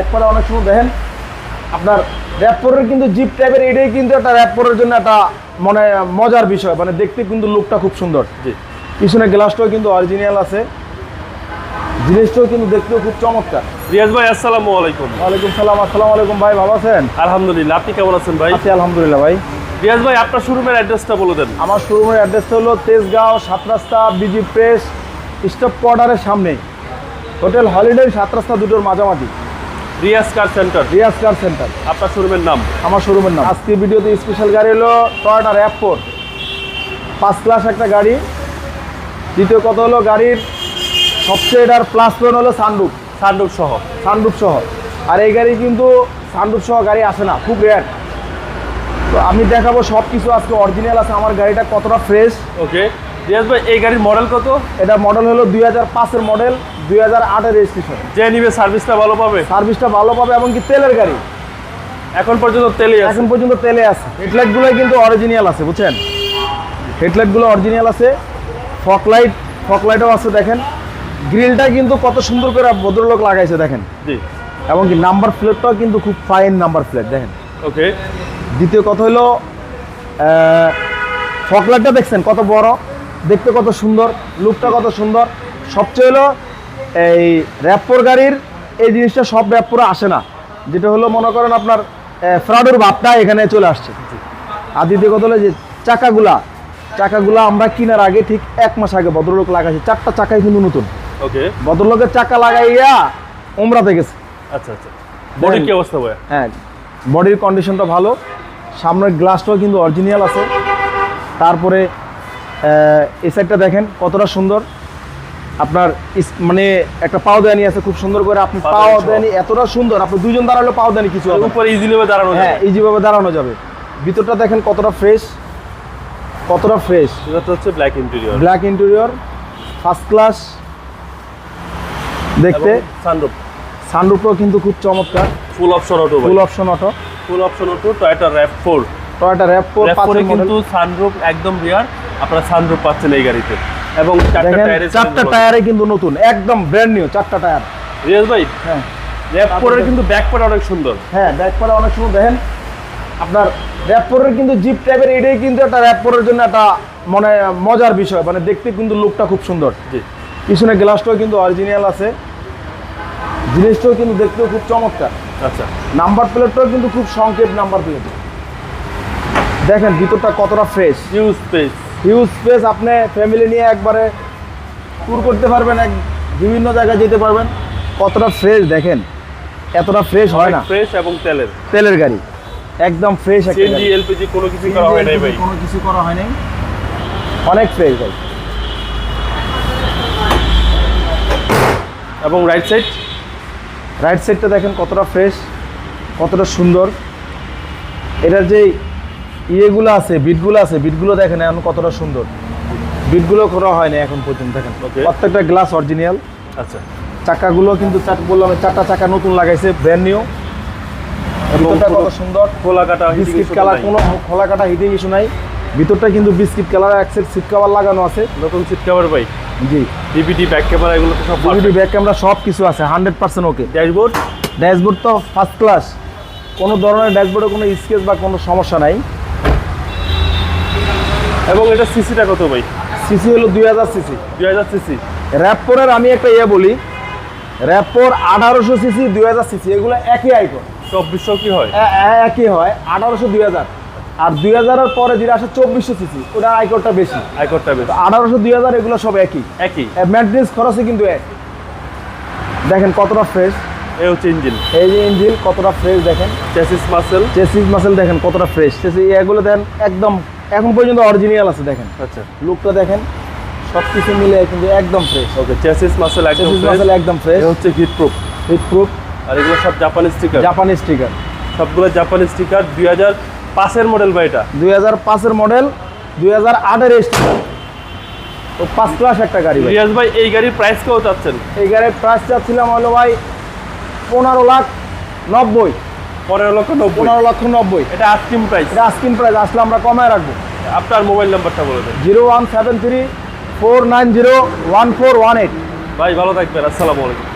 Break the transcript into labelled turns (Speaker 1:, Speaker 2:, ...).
Speaker 1: একবারে অনেক সময় দেখেন আপনার র্যাপোরের কিন্তু জিপ টাইপের এটাই কিন্তু একটা র্যাপোরের জন্য একটা মানে মজার বিষয়। মানে দেখতে কিন্তু লুকটা খুব সুন্দর।
Speaker 2: জি।
Speaker 1: পিছনে গ্লাসটাও কিন্তু অরিজিনাল আছে। জিনিসটাও কিন্তু দেখতেও খুব চমৎকার।
Speaker 2: রিয়াজ ভাই আসসালামু আলাইকুম।
Speaker 1: ওয়ালাইকুম সালাম আসসালামু আলাইকুম ভাই ভালো আছেন?
Speaker 2: আলহামদুলিল্লাহ আপনি কেমন আছেন ভাই?
Speaker 1: আছি আলহামদুলিল্লাহ ভাই।
Speaker 2: রিয়াজ ভাই আপনার শোরুমের অ্যাড্রেসটা বলে দেন।
Speaker 1: আমার শোরুমের অ্যাড্রেসটা হলো তেজগাঁও সাত রাস্তা বিজি প্রেস স্টপ কোয়ার্টারের সামনে। হোটেল হলিডে সাত রাস্তা দুটোর মাঝামাঝি।
Speaker 2: Riaz car centre?
Speaker 1: Riaz car centre.
Speaker 2: আপনার শোরুমের নাম?
Speaker 1: আমার শোরুমের নাম। আজকে ভিডিওতে স্পেশাল গাড়ি হলো টয়টা র্যাপ ফোর পাঁচ ক্লাস একটা গাড়ি। দ্বিতীয় কথা হলো গাড়ির সবচেয়ে এটার প্লাস পয়েন্ট হলো
Speaker 2: সহ।
Speaker 1: সহ। আর এই গাড়ি কিন্তু সহ গাড়ি আসে না খুব রেয়ার তো আমি দেখাবো সব কিছু আজকে অরিজিনাল আছে আমার গাড়িটা কতটা ফ্রেশ
Speaker 2: ওকে রিয়াজ ভাই এই গাড়ির মডেল কত?
Speaker 1: এটা মডেল হলো দুই হাজার পাঁচের মডেল দুই হাজার আটের রেজিস্ট্রেশন
Speaker 2: যে নিবে সার্ভিসটা ভালো পাবে।
Speaker 1: সার্ভিসটা ভালো পাবে এবং কি তেলের গাড়ি।
Speaker 2: এখন পর্যন্ত তেলে আছে।
Speaker 1: এখন পর্যন্ত তেলে আছে। হেডলাইটগুলো কিন্তু অরিজিনাল আছে বুঝছেন? হেডলাইটগুলো অরিজিনাল আছে। ফকলাইট ফকলাইটও আছে দেখেন। গ্রিলটা কিন্তু কত সুন্দর করে ভদ্রলোক লাগাইছে দেখেন।
Speaker 2: জি।
Speaker 1: এবং কি নাম্বার প্লেটটাও কিন্তু খুব ফাইন নাম্বার প্লেট দেখেন।
Speaker 2: ওকে
Speaker 1: দ্বিতীয় কথা হলো ফকলাইটটা দেখছেন কত বড়? দেখতে কত সুন্দর লুকটা কত সুন্দর। সবচেয়ে হলো এই র্যাপোর গাড়ির এই জিনিসটা সব র্যাপোরে আসে না। যেটা হলো মনে করেন আপনার ফ্রাডের ভাবটা এখানে চলে আসছে। আর দ্বিতীয় কথা হলো যে চাকাগুলা চাকাগুলা আমরা কেনার আগে ঠিক এক মাস আগে ভদ্রলোক লাগাইছি। চারটা চাকাই কিন্তু নতুন।
Speaker 2: ওকে।
Speaker 1: ভদ্রলোকের চাকা লাগাইয়া ওমরাতে গেছে।
Speaker 2: আচ্ছা আচ্ছা। বডির কি অবস্থা ভাই
Speaker 1: হ্যাঁ বডির কন্ডিশনটা ভালো। সামনের গ্লাসটাও কিন্তু অরিজিনাল আছে। তারপরে এই সাইডটা দেখেন কতটা সুন্দর। আপনার মানে একটা পাওদানি আছে খুব সুন্দর করে। আপনি
Speaker 2: পাও।
Speaker 1: পাওদানি এতটা সুন্দর আপনি দুজন দাঁড়ালে পাওদানি কিছু হবে না।
Speaker 2: উপরে ইজিলি দাঁড়ানো
Speaker 1: হ্যাঁ ইজিভাবে দাঁড়ানো যাবে। ভিতরটা দেখেন কতটা ফ্রেশ কতটা ফ্রেশ
Speaker 2: এটা হচ্ছে black interior
Speaker 1: black interior first class দেখতে।
Speaker 2: সানরুফ
Speaker 1: সানরুফটাও কিন্তু খুব চমৎকার।
Speaker 2: Full option auto
Speaker 1: full option auto
Speaker 2: full option auto Toyota RAV four
Speaker 1: Toyota RAV four
Speaker 2: RAV ফোরে কিন্তু সানরুফ একদম রিয়ার আপনারা সানরুফ পাচ্ছেন এই গাড়িতে। এবং চারটা টায়ারে
Speaker 1: চারটা টায়ারে কিন্তু নতুন একদম ব্র্যান্ড নিউ চারটা টায়ার
Speaker 2: রিয়াজ ভাই
Speaker 1: হ্যাঁ।
Speaker 2: র্যাপ ফোরের কিন্তু ব্যাক পার্ট অনেক সুন্দর।
Speaker 1: হ্যাঁ ব্যাক পরে অনেক সুন্দর দেখেন। আপনার র্যাপোরের কিন্তু জিপ টাইপের এটাই কিন্তু একটা র্যাপোরের জন্য একটা মানে মজার বিষয়। মানে দেখতে কিন্তু লুকটা খুব সুন্দর।
Speaker 2: জি।
Speaker 1: পিছনে গ্লাসটাও কিন্তু অরিজিনাল আছে। জিনিসটাও কিন্তু দেখতেও খুব চমৎকার।
Speaker 2: আচ্ছা।
Speaker 1: নাম্বার প্লেটটাও কিন্তু খুব সংক্ষেপ নাম্বার প্লেট দেখেন ভিতরটা কতটা fresh
Speaker 2: huge space
Speaker 1: huge space আপনি ফ্যামিলি নিয়ে একবারে ট্যুর করতে পারবেন এক বিভিন্ন জায়গায় যেতে পারবেন। কতটা ফ্রেশ দেখেন এতটা ফ্রেশ হয় না।
Speaker 2: ফ্রেশ এবং তেলের।
Speaker 1: তেলের গাড়ি একদম ফ্রেশ একটা গাড়ি।
Speaker 2: এলপিজি কোনো কিছু করা হয় নাই ভাই।
Speaker 1: কোনো কিছু করা হয় নাই। অনেক ফ্রেশ ভাই।
Speaker 2: এবং রাইট সাইড
Speaker 1: রাইট সাইডটা দেখেন কতটা ফ্রেশ কতটা সুন্দর। এটার যে ইয়েগুলো আছে বিটগুলো আছে। বিটগুলো দেখেন এখন কতটা সুন্দর। বিটগুলো করা হয় না এখন পর্যন্ত দেখেন। প্রত্যেকটা গ্লাস অরিজিনাল
Speaker 2: আচ্ছা।
Speaker 1: চাকাগুলো কিন্তু বললাম চারটা চাকা নতুন লাগাইছে ব্র্যান্ড নিউ ভিতরটা কত সুন্দর।
Speaker 2: খোলা কাটা
Speaker 1: বিস্কিট কালার কোনো খোলা কাটা হিটিং ইস্যু নাই। ভিতরটা কিন্তু বিস্কিট কালার সিট কভার লাগানো আছে।
Speaker 2: নতুন সিট কভার ভাই।
Speaker 1: জি।
Speaker 2: ডিভিডি ব্যাক ক্যামেরা এগুলো তো সব
Speaker 1: ডিভিডি ব্যাক ক্যামেরা সব কিছু আছে hundred percent okay
Speaker 2: dashboard
Speaker 1: dashboard তো ফার্স্ট ক্লাস কোনো ধরনের ড্যাশবোর্ডে কোনো স্কেচ বা কোনো সমস্যা নাই।
Speaker 2: এবং এটা সিসিটা কত ভাই?
Speaker 1: সিসি হলো দুই হাজার সিসি।
Speaker 2: দুই হাজার সিসি।
Speaker 1: র্যাপোরের আমি একটা ইয়ে বলি র্যাপোর আঠারোশো সিসি দুই হাজার সিসি এগুলো একই আইকন।
Speaker 2: চব্বিশশো কি হয়?
Speaker 1: একই হয় আঠারোশো দুই হাজার। আর দুই হাজারের পরে যেটা আসে চব্বিশশো সিসি ওটা আইকনটা বেশি।
Speaker 2: আইকরটা বেশি।
Speaker 1: আঠারোশো দুই হাজার এগুলো সব একই।
Speaker 2: একই?
Speaker 1: ম্যাট্রিক্স খরচে কিন্তু এক। দেখেন কতটা ফ্রেশ
Speaker 2: এই হচ্ছে ইঞ্জিন
Speaker 1: এই যে ইঞ্জিন কতটা ফ্রেশ দেখেন।
Speaker 2: চেসিস মাসেল
Speaker 1: চেসিস মাসেল দেখেন কতটা ফ্রেশ চেসিস এগুলো দেখেন একদম এখন পর্যন্ত অরিজিনাল আছে দেখেন।
Speaker 2: আচ্ছা।
Speaker 1: লুকটা দেখেন সব কিছু মিলে কিন্তু একদম ফ্রেশ
Speaker 2: ওকে চেসিস মাসেল একদম
Speaker 1: চেসিস। মাসেল একদম ফ্রেশ
Speaker 2: হচ্ছে হিট প্রুফ
Speaker 1: হিট প্রুফ
Speaker 2: আর এগুলো সব জাপানি স্টিকার
Speaker 1: জাপানি স্টিকার
Speaker 2: সবগুলো জাপানি স্টিকার দুই হাজার পাঁচের মডেল বা এটা?
Speaker 1: দুই হাজার পাঁচের মডেল দুই হাজার আটের স্টিকার তো পাঁচ ক্লাস একটা গাড়ি ভাই।
Speaker 2: রিয়াজ ভাই এই গাড়ির প্রাইস কেউ চাচ্ছেন?
Speaker 1: এই গাড়ির প্রাইস চাচ্ছিলাম হলো ভাই পনেরো লাখ নব্বই।
Speaker 2: পনেরো লক্ষ নব্বই।
Speaker 1: পনেরো লক্ষ নব্বই।
Speaker 2: এটা আস্কিম প্রাইস
Speaker 1: এটা আস্কিন প্রাইস আসলে আমরা কমায় রাখব।
Speaker 2: আপনার মোবাইল নাম্বারটা বলে দেন।
Speaker 1: Zero one seven three four nine zero one four one eight.
Speaker 2: ভাই ভালো থাকবেন আসসালামু আলাইকুম।